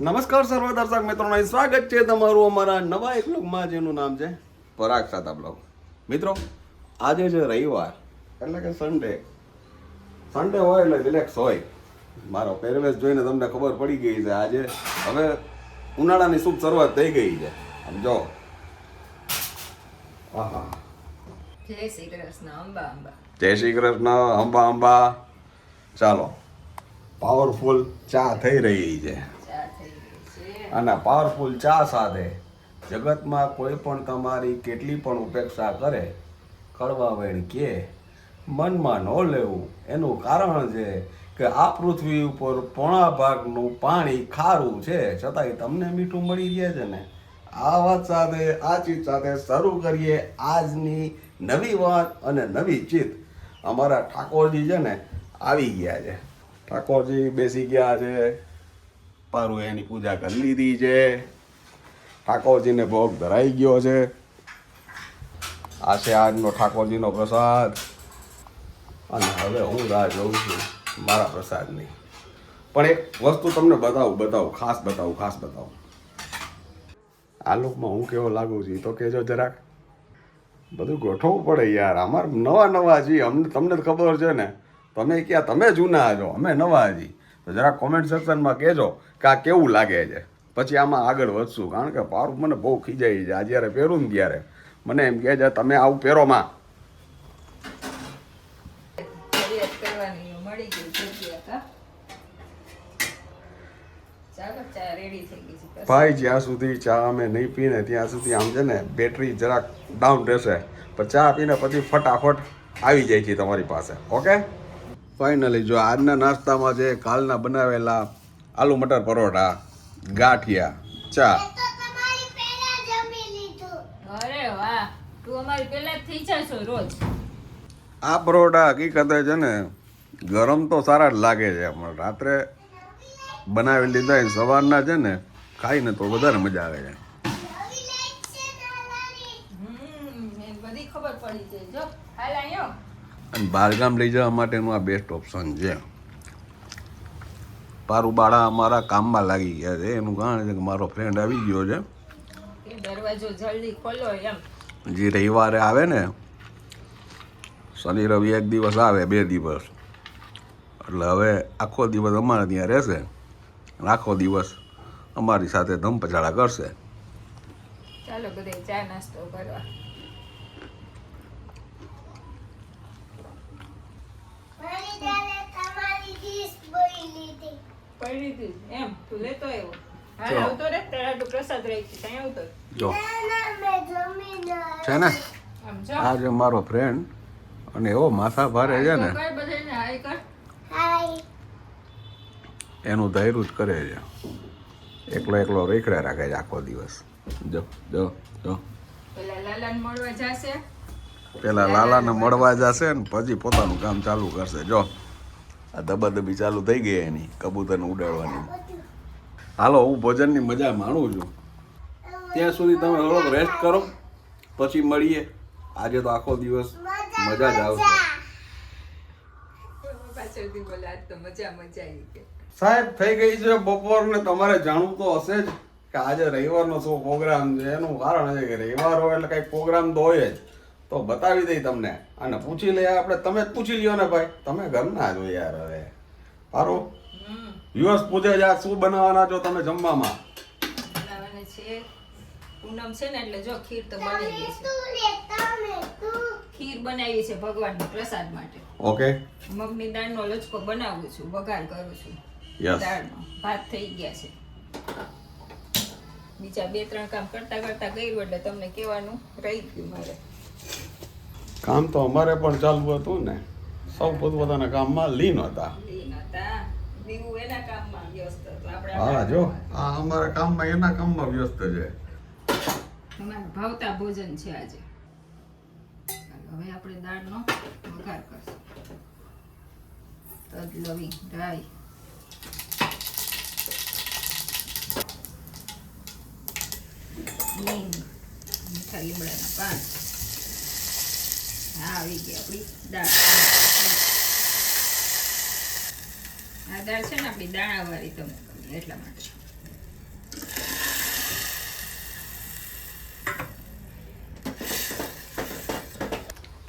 નમસ્કાર સર્વ દર્શક મિત્રોને સ્વાગત છે તમારું અમારા નવા એક બ્લોગમાં જેનું નામ છે પરાગ સાતા બ્લોગ મિત્રો આજે છે રવિવાર એટલે કે સન્ડે સન્ડે હોય એટલે રિલેક્સ હોય. મારો પહેરવેશ જોઈને તમને ખબર પડી ગઈ છે આજે હવે ઉનાળાની શુભ શરૂઆત થઈ ગઈ છે. સમજો આહા. જય શ્રી કૃષ્ણ અંબા અંબા. જય શ્રી કૃષ્ણ અંબા અંબા. ચાલો. પાવરફુલ ચા થઈ રહી છે. અને પાવરફુલ ચા સાથે જગતમાં કોઈ પણ તમારી કેટલી પણ ઉપેક્ષા કરે, કડવા વેણ કે, મનમાં ન લેવું. એનું કારણ છે કે આ પૃથ્વી ઉપર પોણા ભાગનું પાણી ખારું છે. છતાંય તમને મીઠું મળી રહે છે ને? આ વાત સાથે, આ ચીજ સાથે શરૂ કરીએ આજની નવી વાત અને નવી ચીત અમારા ઠાકોરજી છે ને, આવી ગયા છે. ઠાકોરજી બેસી ગયા છે. પારું એની પૂજા કરી લીધી છે. ઠાકોરજીને ભોગ ધરાઈ ગયો છે. આ છે આજનો ઠાકોરજીનો પ્રસાદ. અને હવે હું રાહ જોઉં છું મારા પ્રસાદની. પણ એક વસ્તુ તમને બતાવું બતાવું, ખાસ બતાવું ખાસ બતાવું. આ લોકમાં હું કેવો લાગુ છું તો કહેજો જરાક. બધું ગોઠવવું પડે યાર. અમાર નવા નવા છીએ. અમને તમને ખબર છે ને. તમે ક્યાં, તમે જૂના છો. અમે નવા છીએ. તો જરાક કોમેન્ટ સેક્શનમાં કહેજો. કે આ કેવું લાગે છે? પછી આમાં આગળ વધશું. કારણ કે પારું મને બહુ ખીજાઈ છે. આ જ્યારે પહેરું ને ત્યારે. મને એમ કહે છે તમે આવું પહેરો માં. ફરિયાદ કરવાની મળી ગઈ જગ્યા કા ચાલો ચા રેડી થઈ ગઈ છે. ભાઈ જ્યાં સુધી ચા અમે નહીં પીને ત્યાં સુધી આમ છે ને બેટરી જરાક ડાઉન રહેશે. પણ ચા પીને પછી ફટાફટ આવી જાય છે તમારી પાસે. ઓકે ફાઇનલી જો આજના નાસ્તામાં જે કાલના બનાવેલા આલુ મટર પરોઠા ગાંઠિયા ચા. અરે વાહ તું અમારી પહેલા જ થઈ જા છો રોજ. આ પરોઠા હકીકતે છે ને ગરમ તો સારા જ લાગે છે પણ રાત્રે બનાવી લીધા સવારના છે ને ખાઈને તો વધારે મજા આવે છે. હમ એને બધી ખબર પડી જાય જો હાલ આયો. અને બહારગામ લઈ જવા માટેનું આ બેસ્ટ ઓપ્શન છે. પારું બાળા અમારા કામમાં લાગી ગયા છે. એનું કારણ છે કે મારો ફ્રેન્ડ આવી ગયો છે. દરવાજો જલ્દી ખોલો એમ. જે રવિવારે આવે ને શનિ રવિ એક દિવસ આવે બે દિવસ. એટલે હવે આખો દિવસ અમારા ત્યાં રહેશે. આખો દિવસ અમારી સાથે ધમપછાડા કરશે. ચાલો બધે ચા નાસ્તો કરવા. પડી હતી. એમ તું લેતો આવ્યો. હાલ આવતો રે તારા તો પ્રસાદ રહી છે. ત્યાં આવતો જો. છે ને? આ જે મારો ફ્રેન્ડ અને એવો માથા ભારે છે ને. એનું ધૈર્ય જ કરે છે. એકલો એકલો રેખડે રાખે છે આખો દિવસ. જો જો જો. પેલા લાલાને મળવા જશે ને પછી પોતાનું કામ ચાલુ કરશે. જો. આ દબાદબી ચાલુ થઈ ગઈ એની, કબૂતરને ઉડાડવાની. હાલો, હું ભોજનની મજા માણું છું. ત્યાં સુધી તમે થોડોક રેસ્ટ કરો, પછી મળીએ. આજે તો આખો દિવસ મજા જ આવશે. સાહેબ, થઈ ગઈ છે બપોર ને તમારે જાણવું તો હશે જ કે આજે રવિવારનો શું પ્રોગ્રામ છે? એનું કારણ છે કે રવિવાર હોય એટલે કઈ પ્રોગ્રામ તો હોય જ. તો બતાવી દઈ તમને. અને પૂછી લઈએ આપણે. તમે જ પૂછી લ્યો ને ભાઈ. તમે ઘરના જો યાર હવે. સારું હમ. યુએસ પૂછે છે આ શું બનાવવાના છો તમે જમવામાં? છે. પૂનમ છે ને એટલે જો ખીર તો બની ગઈ છે ખીર બનાવી છે ભગવાનના પ્રસાદ માટે. ઓકે. મગની દાળનો લચકો બનાવું છું વઘાર કરું છું. દાળ દાળનો ભાત થઈ ગયા છે. બીજા બે ત્રણ કામ કરતા કરતા કર્યું એટલે તમને કહેવાનું રહી ગયું મારે. કામ તો અમારે પણ ચાલુ હતું ને. સૌ પોતપોતાના કામમાં લીન હતા. લીન હતા. દીવું એના કામમાં વ્યસ્ત હતો. આપણે હા જો. આ અમારા કામમાં એના કામમાં વ્યસ્ત છે. ભાવતા ભોજન છે આજે. હવે આપણે દાળનો વઘાર કરશું. તજ લવિંગ રાઈ. લીંગ મીઠા લીમડાના પાન. હા આવી ગઈ આપણી દાળ આ દાળ છે ને આપણી દાણાવાળી તમે કરીએ એટલા માટે.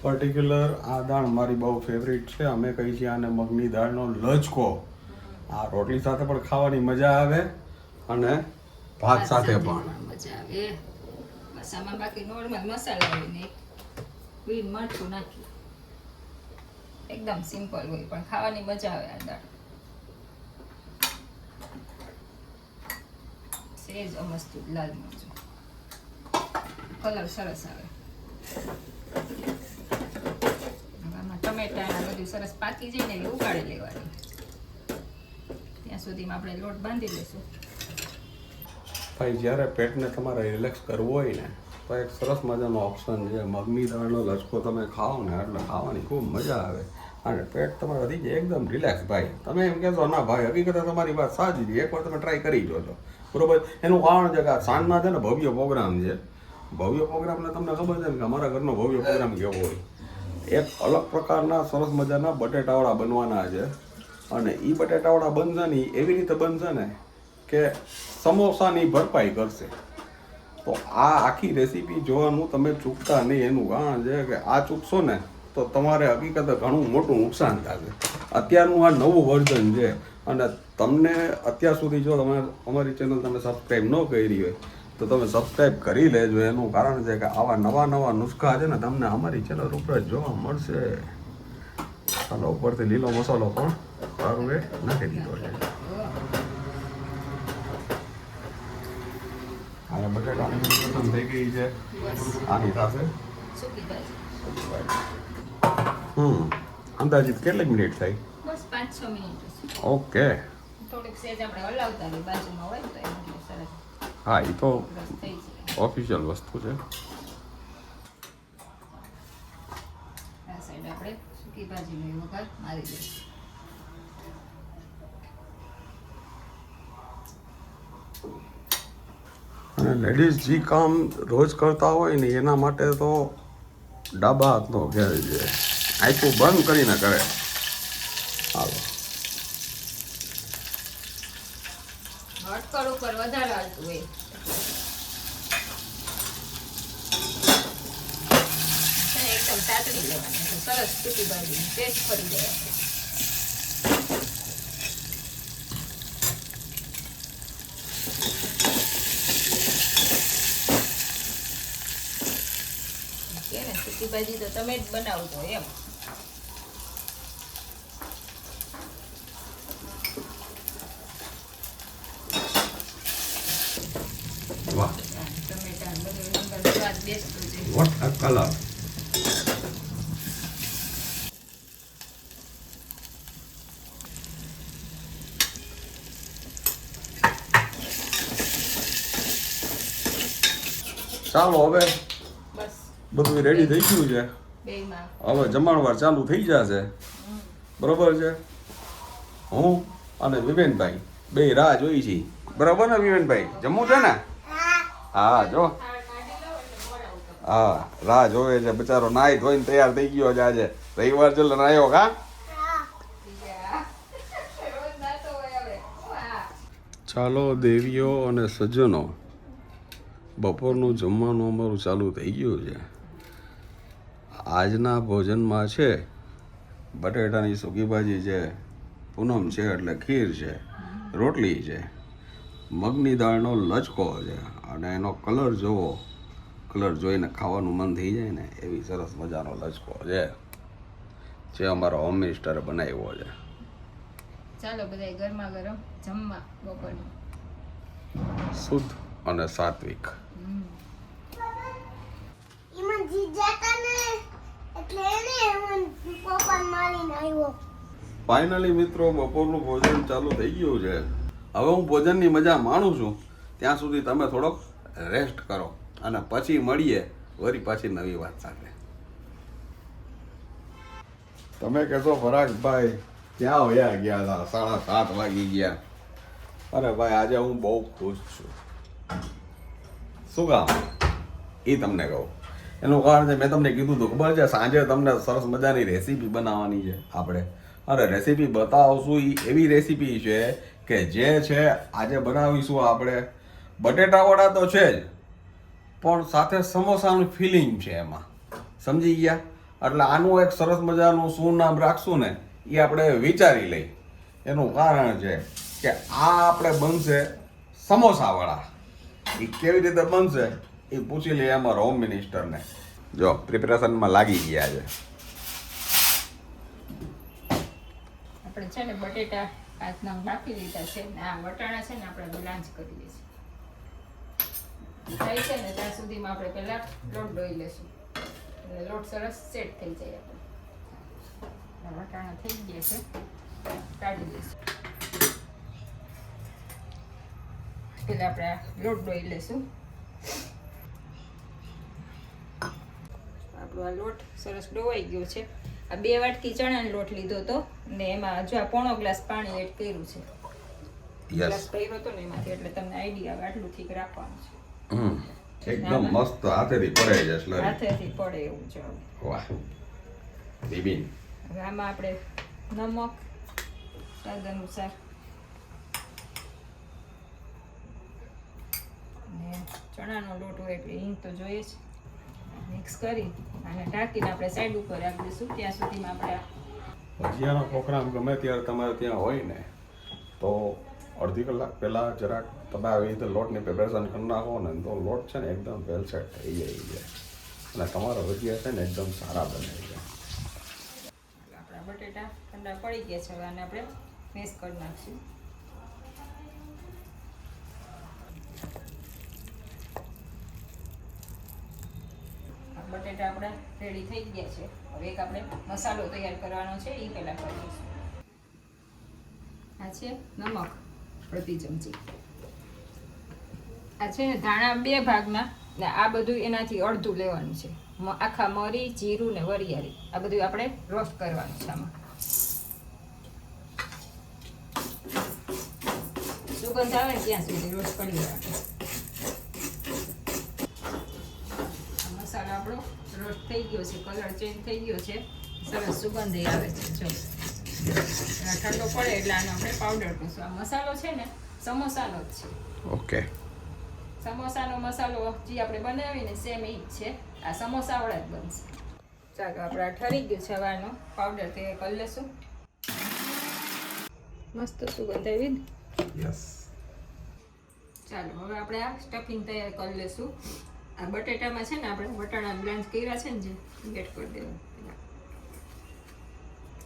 પર્ટિક્યુલર આ દાળ મારી બહુ ફેવરિટ છે. અમે કહી છીએ આને મગની દાળનો લચકો. આ રોટલી સાથે પણ ખાવાની મજા આવે અને ભાત સાથે પણ. મજા આવે. બાકી નોર્મલ મસાલા હોય ને ગ્રીન મરચું નાખી એકદમ સિમ્પલ હોય, પણ ખાવાની મજા આવે આ દાળ. સેજ અમસ્તું લાલ મરચું. કલર સરસ આવે. આમાં ટમેટા બધું સરસ પાકી જાય ને એટલે ઉકાળી લેવાની. ત્યાં સુધીમાં આપણે લોટ બાંધી લઈશું. ભાઈ, જ્યારે પેટને તમારે રિલેક્સ કરવું હોય ને તો એક સરસ મજાનો ઓપ્શન છે. મગની દાળનો લચકો તમે ખાઓ ને, એટલે ખાવાની ખૂબ મજા આવે. અને પેટ તમારે વધી જાય એકદમ રિલેક્સ ભાઈ. તમે એમ કહેશો, ના ભાઈ, હકીકત તમારી વાત સાચી છે. એકવાર તમે ટ્રાય કરી જોજો. બરોબર? એનું કારણ છે કે સાંજના છે ને ભવ્ય પ્રોગ્રામ છે. ભવ્ય પ્રોગ્રામને તમને ખબર છે ને કે અમારા ઘરનો ભવ્ય પ્રોગ્રામ કેવો હોય? એક અલગ પ્રકારના સરસ મજાના બટેટાવાળા બનવાના છે. અને એ બટેટાવાળા બનશે ને એવી રીતે બનશે ને કે સમોસાની ભરપાઈ કરશે. તો આ આખી રેસીપી જોવાનું તમે ચૂકતા નહીં. એનું કારણ છે કે આ ચૂકશો ને, તો તમારે હકીકતે ઘણું મોટું નુકસાન થશે. અત્યારનું આ નવું વર્ઝન છે. અને તમને અત્યાર સુધી જો તમે અમારી ચેનલ તમે સબસ્ક્રાઈબ ન કરી હોય, તો તમે સબસ્ક્રાઈબ કરી લેજો. એનું કારણ છે કે આવા નવા નવા નુસ્ખા છે ને તમને અમારી ચેનલ ઉપર જ જોવા મળશે. ચાલો ઉપરથી લીલો મસાલો પણ સારું એ નાખી દીધો છે. અને બટેટાની પસંદ થઈ ગઈ છે આની સાથે સૂકી ભાજી હમ અંદાજિત કેટલી મિનિટ થઈ બસ પાંચ છ મિનિટ જ. ઓકે થોડીક સેજ આપણે હલાવતા રહીએ બાજુમાં હોય ને તો એમ એટલે સરસ હા એ તો રસ થઈ જાય ઓફિશિયલ વસ્તુ છે આ સાઈડ આપણે સૂકી ભાજીનો વઘાર મારી દઈશું અને લેડીઝ જે કામ રોજ કરતા હોય ને એના માટે તો ડાબા હાથનો ઘેર છે આખું બંધ કરીને કરે. હાલો. વધારે સરસ સૂકી ભાજી ટેસ્ટ ફરી જાય આપણે. કે ને સૂકી ભાજી તો તમે જ બનાવજો એમ વાહ ટમેટા ને બધું અંદર સ્વાદ બેસતો જાય વોટ અ કલર ચાલો હવે બસ બધું રેડી થઈ ગયું છે. હવે જમણવાર ચાલુ થઈ જશે. બરોબર છે? હું અને વિવેનભાઈ. બે રાહ જોઈ છી. બરોબર ને વિવેનભાઈ? જમવું છે ને? હા જો. હા રાહ જોવે છે. બચારો નાઈ ધોઈને તૈયાર થઈ ગયો છે આજે. રવિવાર ચલો નાયો કા? વાહ ચાલો દેવીઓ અને સજ્જનો બપોરનું જમવાનું અમારું ચાલુ થઈ ગયું છે. આજના ભોજનમાં છે બટેટાની સૂકી ભાજી છે પૂનમ છે એટલે ખીર છે રોટલી છે મગની દાળનો લચકો છે અને એનો કલર જોવો કલર જોઈને ખાવાનું મન થઈ જાય ને એવી સરસ મજાનો લચકો છે જે અમારો હોમ મિનિસ્ટરે બનાવ્યો છે. ચાલો બધા ગરમા ગરમ જમવા બપોરનું. શુદ્ધ અને સાત્વિક ઈમન જીજાતા ને એટલે એને હું પોપર મારીને આવ્યો ફાઇનલી મિત્રો, બપોરનું ભોજન ચાલુ થઈ ગયું છે. હવે હું ભોજનની મજા માણું છું. ત્યાં સુધી તમે થોડોક રેસ્ટ કરો અને પછી મળીએ વરી પાછી નવી વાત સાથે. તમે કહેશો ફરાકભાઈ ક્યાં વયા ગયા હતા? સાડા સાત વાગી ગયા. અરે ભાઈ, આજે હું બહુ ખુશ છું. શું કામ? એ તમને કહું. એનું કારણ છે, મેં તમને કીધું હતું ખબર છે? સાંજે તમને સરસ મજાની રેસીપી બનાવવાની છે આપણે. અરે રેસીપી બતાવશું એ એવી રેસીપી છે કે જે છે આજે બનાવીશું આપણે. બટેટાવડા તો છે જ, પણ સાથે સમોસાનું ફિલિંગ છે એમાં. સમજી ગયા? એટલે આનું એક સરસ મજાનું શું નામ રાખશું ને એ આપણે વિચારી લઈ એનું કારણ છે કે આ આપણે બનશે સમોસાવાળા. એ કેવી રીતે બનશે એ પૂછી લઈએ અમારા હોમ મિનિસ્ટરને જો પ્રિપેરેશનમાં લાગી ગયા છે. આપણે છે ને બટેટા નંગ નાખી દીધા છે ને આ વટાણા છે ને આપણે બ્લાન્ચ કરી દઈશું થાય છે ને ત્યાં સુધીમાં આપણે પહેલા લોટ ડોઈ લેશું. એટલે લોટ સરસ સેટ થઈ જાય આપણે. વટાણા થઈ ગયા છે. કાઢી દઈશું પહેલાં આપણે આ લોટ ડોઈ લેશું. આપણો આ લોટ સરસ ડોવાઈ ગયો છે. આ બે વાટકી ચણાનો લોટ લીધો હતો ને એમાં જો આ પોણો ગ્લાસ પાણી એડ કર્યું છે. ગ્લાસ કર્યો હતો ને એમાંથી એટલે તમને આઈડિયા આવે આટલું ઠીક રાખવાનું છે. એકદમ મસ્ત હાથેથી પડે છે સ્લરી હાથેથી પડે એવું છે વાહ. બિબિન. હવે આમાં આપણે નમક સ્વાદ અનુસાર. ને ચણાનો લોટ હોય એટલે હિંગ તો જોઈએ જ. મિક્સ કરી અને ઢાંકીને આપણે સાઈડ ઉપર રાખી દઈશું. ત્યાં સુધીમાં આપણે ભજીયાનો પ્રોગ્રામ ગમે ત્યારે તમારે ત્યાં હોય ને તો અડધી કલાક પહેલાં જરાક તમે આવી રીતે લોટની પ્રિપેરેશન કરી નાખો ને તો લોટ છે ને એકદમ વેલ સેટ થઈ જાય અને તમારા ભજીયા છે ને એકદમ સારા બને છે. આપણા બટેટા ઠંડા પડી ગયા છે હવે આને આપણે મેશ કરી નાખશું. બટેટા આપણા રેડી થઈ ગયા છે. હવે એક આપણે મસાલો તૈયાર કરવાનો છે, એ પહેલાં કરી દઈશું આ છે નમક, અડધી ચમચી. આ છે ને ધાણા બે ભાગના, ને આ બધું એનાથી અડધું લેવાનું છે. આખા મરી, જીરું ને વરિયાળી. આ બધું આપણે રોસ્ટ કરવાનું છે આમાં. સુગંધ આવે ત્યાં સુધી રોસ્ટ કરી દેવાનું આ મસાલો આપણો રોસ્ટ થઈ ગયો છે કલર ચેન્જ થઈ ગયો છે. સરસ સુગંધ આવે છે જો. ઠંડો પડે એટલે આનો આપણે પાવડર કરશું આ મસાલો છે ને સમોસાનો જ છે. ઓકે. સમોસાનો મસાલો જે આપણે બનાવીને સેમ એ જ છે. આ સમોસાવાળા જ બનશે. ચાલો આપણે ઠરી ગયું છે હવે પાવડર તૈયાર કરી લેશું. મસ્ત સુગંધ આવી યસ ચાલો હવે આપણે આ સ્ટફિંગ તૈયાર કરી લેશું. આ બટેટામાં છે ને આપણે વટાણા બ્લાન્ચ કર્યા છે ને જે, એડ કરી દેવા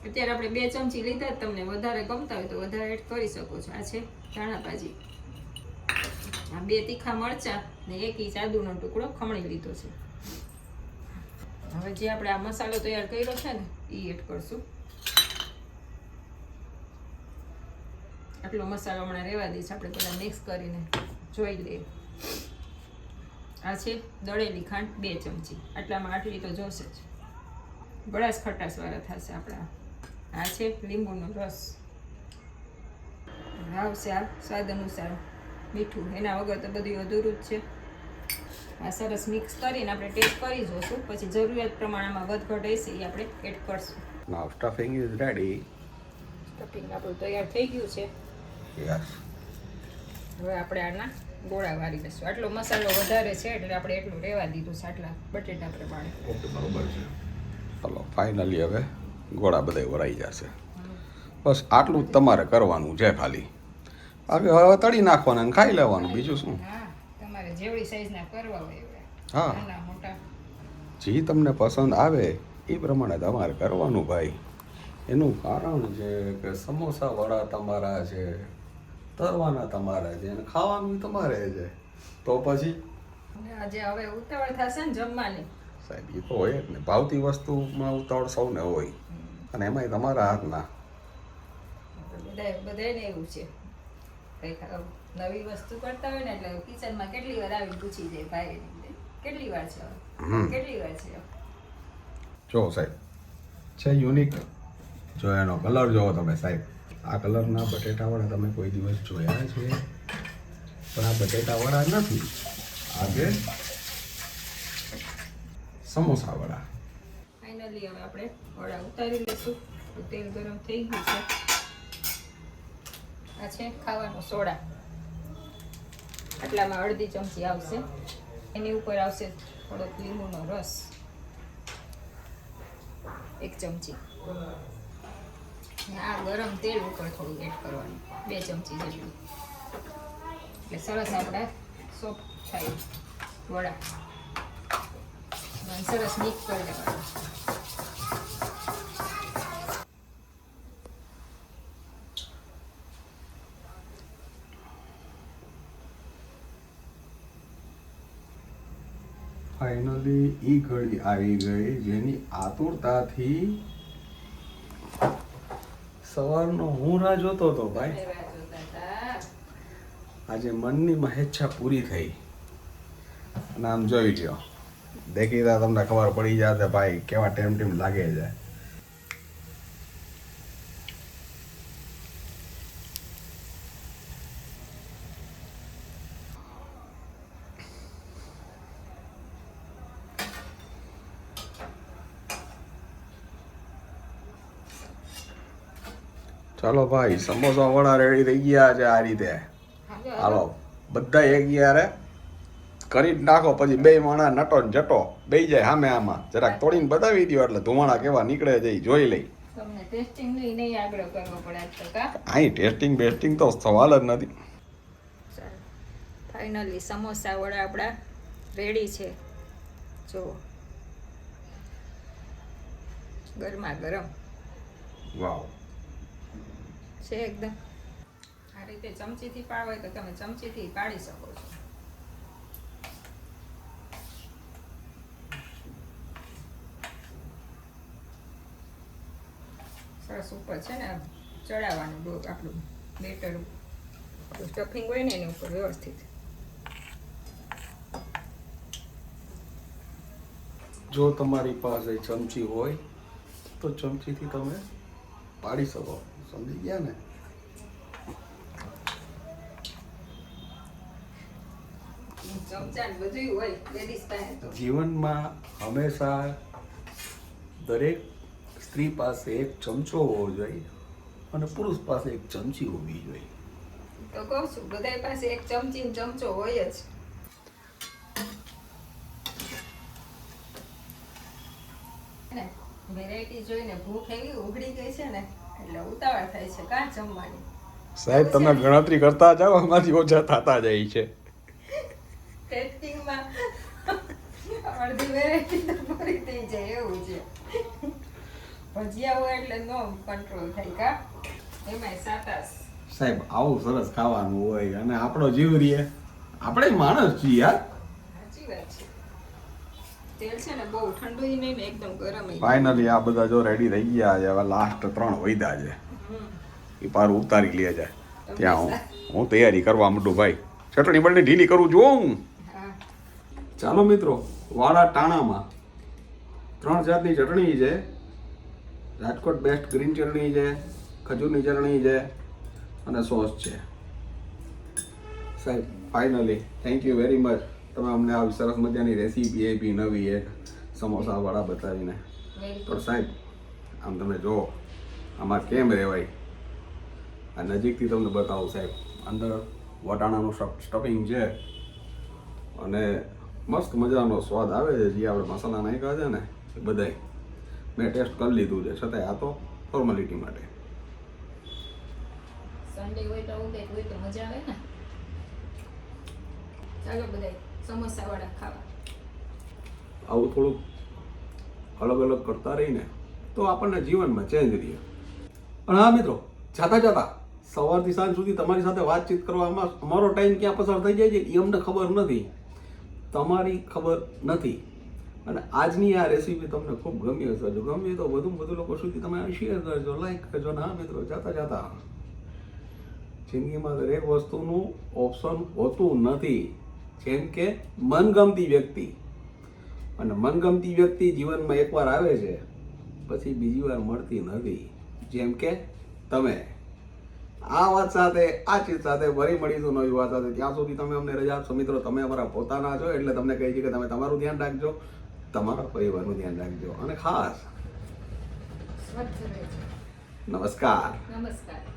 અત્યારે આપણે બે ચમચી લીધા તમને વધારે ગમતા હોય તો વધારે એડ કરી શકો છો. આ છે ધાણા ભાજી. આ બે તીખા મરચા ને એક ઇંચ આદુનો ટુકડો ખમણી લીધો છે. હવે જે આપણે આ મસાલો તૈયાર કર્યો છે ને એ એડ કરશું. આટલો મસાલો હમણાં રહેવા દઈશ, આપણે પહેલાં મિક્સ કરીને જોઈ લઈએ. આ છે દળેલી ખાંડ બે ચમચી. આટલામાં આટલી તો જોશે જ. બળાસ ખટાશવાળા થશે આપણા. આ છે લીંબુનો રસ. આવશે આ સ્વાદ અનુસાર મીઠું. એના વગર તો બધું અધૂરું જ છે. આ સરસ મિક્સ કરીને આપણે ટેસ્ટ કરી જોઈશું પછી જરૂરિયાત પ્રમાણમાં વધઘટ હશે એ આપણે એડ કરશું. Now stuffing is ready stuffing આપણું તૈયાર થઈ ગયું છે. યસ હવે આપણે આના ગોળા વાળી લઈશું. આટલો મસાલો વધારે છે એટલે આપણે એટલું રહેવા દીધું છે આટલા બટેટા પ્રમાણે. ઓકે બરોબર છે. ચલો ફાઇનલી હવે ગોળા બધા વરાઈ જશે. બસ આટલું જ તમારે કરવાનું છે ખાલી. બાકી હવે તળી નાખવાના અને ખાઈ લેવાનું બીજું શું? તમારે જેવડી સાઈઝના કરવા હોય હા. મોટા. જે તમને પસંદ આવે એ પ્રમાણે તમારે કરવાનું ભાઈ. એનું કારણ છે કે સમોસા વડા તમારા છે તરવાના તમારે છે અને ખાવાનું તમારે છે. તો પછી? અને આજે હવે ઉતાવળ થશે ને જમવાની. સાહેબ એ તો હોય જ ને. ભાવતી વસ્તુમાં ઉતાવળ સૌને હોય. અને એમાંય તમારા હાથના. બધા બધાને એવું છે. નવી વસ્તુ કરતા હોય ને એટલે કિચનમાં કેટલી વાર આવી પૂછી જાય ભાઈ કેટલી વાર છે કેટલી વાર છે જો સાહેબ છે યુનિક. જો એનો કલર જોવો તમે સાહેબ. આ કલરના બટેટાવાળા તમે કોઈ દિવસ જોયા છે? પણ આ બટેટાવાળા નથી. આ છે સમોસાવાળા. ફાઇનલી હવે આપણે વડા ઉતારી લઈશું. તેલ ગરમ થઈ ગયું છે. આ છે ખાવાનો સોડા. આટલામાં અડધી ચમચી આવશે. એની ઉપર આવશે થોડોક લીંબુનો રસ. એક ચમચી. આ ગરમ તેલ ઉપર થોડું એડ કરવાનું, બે ચમચી જેટલું. એટલે સરસ આપણા સોપ થાય વડા. સરસ મિક્સ કરી દેવાનું ફાઇનલી એ ઘડી આવી ગઈ જેની આતુરતાથી સવારનો હું રાહ જોતો હતો ભાઈ. આજે મનની મહેચ્છા પૂરી થઈ. અને આમ જોઈ લ્યો. દેખીતા તમને ખબર પડી જાતે ભાઈ કેવા ટેમ ટેમ લાગે છે. ચાલો ભાઈ સમોસા વડા રેડી થઈ ગયા છે આ રીતે. હાલો, બધા એક યારે કરી નાખો પછી બે માણા નટો ને જટો. બે જાય સામે આમાં. જરાક તોડીને બતાવી દો એટલે ધુમાડા કેવા નીકળે છે જોઈ લઈ. અહીં ટેસ્ટિંગ બેસ્ટિંગ તો સવાલ જ નથી. ફાઇનલી સમોસા વડા આપણા રેડી છે. જો ગરમા ગરમ. વાવ. છે એકદમ. આ રીતે ચમચીથી પાડો હોય તો તમે ચમચીથી પાડી શકો છો. સરસ ઉપર છે ને ચડાવવાનું બહુ આપણું બેટર સ્ટફિંગ હોય ને એની ઉપર વ્યવસ્થિત. જો તમારી પાસે ચમચી હોય તો ચમચીથી તમે પાડી શકો. સમજી ગયા ને ચમચા ને બધું હોય લેડીઝ પાસે તો. જીવનમાં હંમેશા દરેક સ્ત્રી પાસે એક ચમચો હોવો જોઈએ અને પુરુષ પાસે એક ચમચી હોવી જોઈએ. તો કહું છું બધાય પાસે એક ચમચી ચમચો હોય જ. વેરાયટી જોઈને ભૂખ એવી ઉઘડી ગઈ છે ને એટલે ઉતાવળ થાય છે કાં જમવાની? સાહેબ તમે ગણતરી કરતા જાઓ અમારી ઓછા થતા જાય છે. ટેસ્ટિંગમાં અડધી વેરાયટી તો પૂરી થઈ જાય એવું છે. ભજીયા હોય એટલે નો કંટ્રોલ થાય કા? એમાંય સાતાસ. સાહેબ આવું સરસ ખાવાનું હોય અને આપણો જીવ રીએ આપણે માણસ છીએ યાર સાચી વાત છે. તેલ છે ને બહુ ઠંડુ નહીં ને એકદમ ગરમ ફાઇનલી આ બધા જો રેડી થઈ ગયા છે હવે લાસ્ટ ત્રણ વૈદા છે. એ પાર ઉતારી લે છે. ત્યાં હું હું તૈયારી કરવા માંડું ભાઈ. ચટણી બળને ઢીલી કરું જો હું. ચાલો મિત્રો વાળા ટાણામાં ત્રણ જાતની ચટણી છે. રાજકોટ બેસ્ટ ગ્રીન ચટણી છે ખજૂરની ચટણી છે અને સોસ છે. સાહેબ finally thank you very much તમે અમને આવી સરસ મજાની રેસીપી આપી, નવી એક સમોસા વડા બતાવીને. તો સાહેબ, આમ તમે જુઓ, આમાં કેમ રહેવાય આ નજીકથી તમને બતાવું સાહેબ. અંદર વટાણાનું સ્ટફિંગ છે. અને મસ્ત મજાનો સ્વાદ આવે છે, જે આપણે મસાલા નાખ્યા છે ને, એ બધાય. મેં ટેસ્ટ કરી લીધું છે, છતાંય આ તો ફોર્માલિટી માટે. સન્ડે હોય તો હોય તો મજા આવે ને? ચાલો બધાય. સમોસા ખાવા. આવું થોડુંક અલગ અલગ કરતા રહીને તો આપણને જીવનમાં ચેન્જ રહીએ પણ હા મિત્રો, જાતા જાતા સવારથી સાંજ સુધી તમારી સાથે વાતચીત કરવામાં અમારો ટાઈમ ક્યાં પસાર થઈ જાય છે એ અમને ખબર નથી. તમારી ખબર નથી. અને આજની આ રેસીપી તમને ખૂબ ગમી હશે. જો ગમી તો વધુ વધુ લોકો સુધી તમે શેર કરજો લાઈક કરજો. અને હા મિત્રો, જાતા જાતા જિંદગીમાં દરેક વસ્તુનું ઓપ્શન હોતું નથી. જેમ કે મનગમતી વ્યક્તિ. અને મનગમતી વ્યક્તિ જીવનમાં એકવાર આવે છે પછી બીજી વાર મળતી નથી. જેમ કે તમે. આ વાત સાથે આ ચીજ સાથે ફરી મળીશું નવી વાત સાથે. ત્યાં સુધી તમે અમને રજા આપશો. મિત્રો તમે અમારા પોતાના છો એટલે તમને કહી છે કે તમે તમારું ધ્યાન રાખજો. તમારા પરિવારનું ધ્યાન રાખજો. અને ખાસ. નમસ્કાર. નમસ્કાર.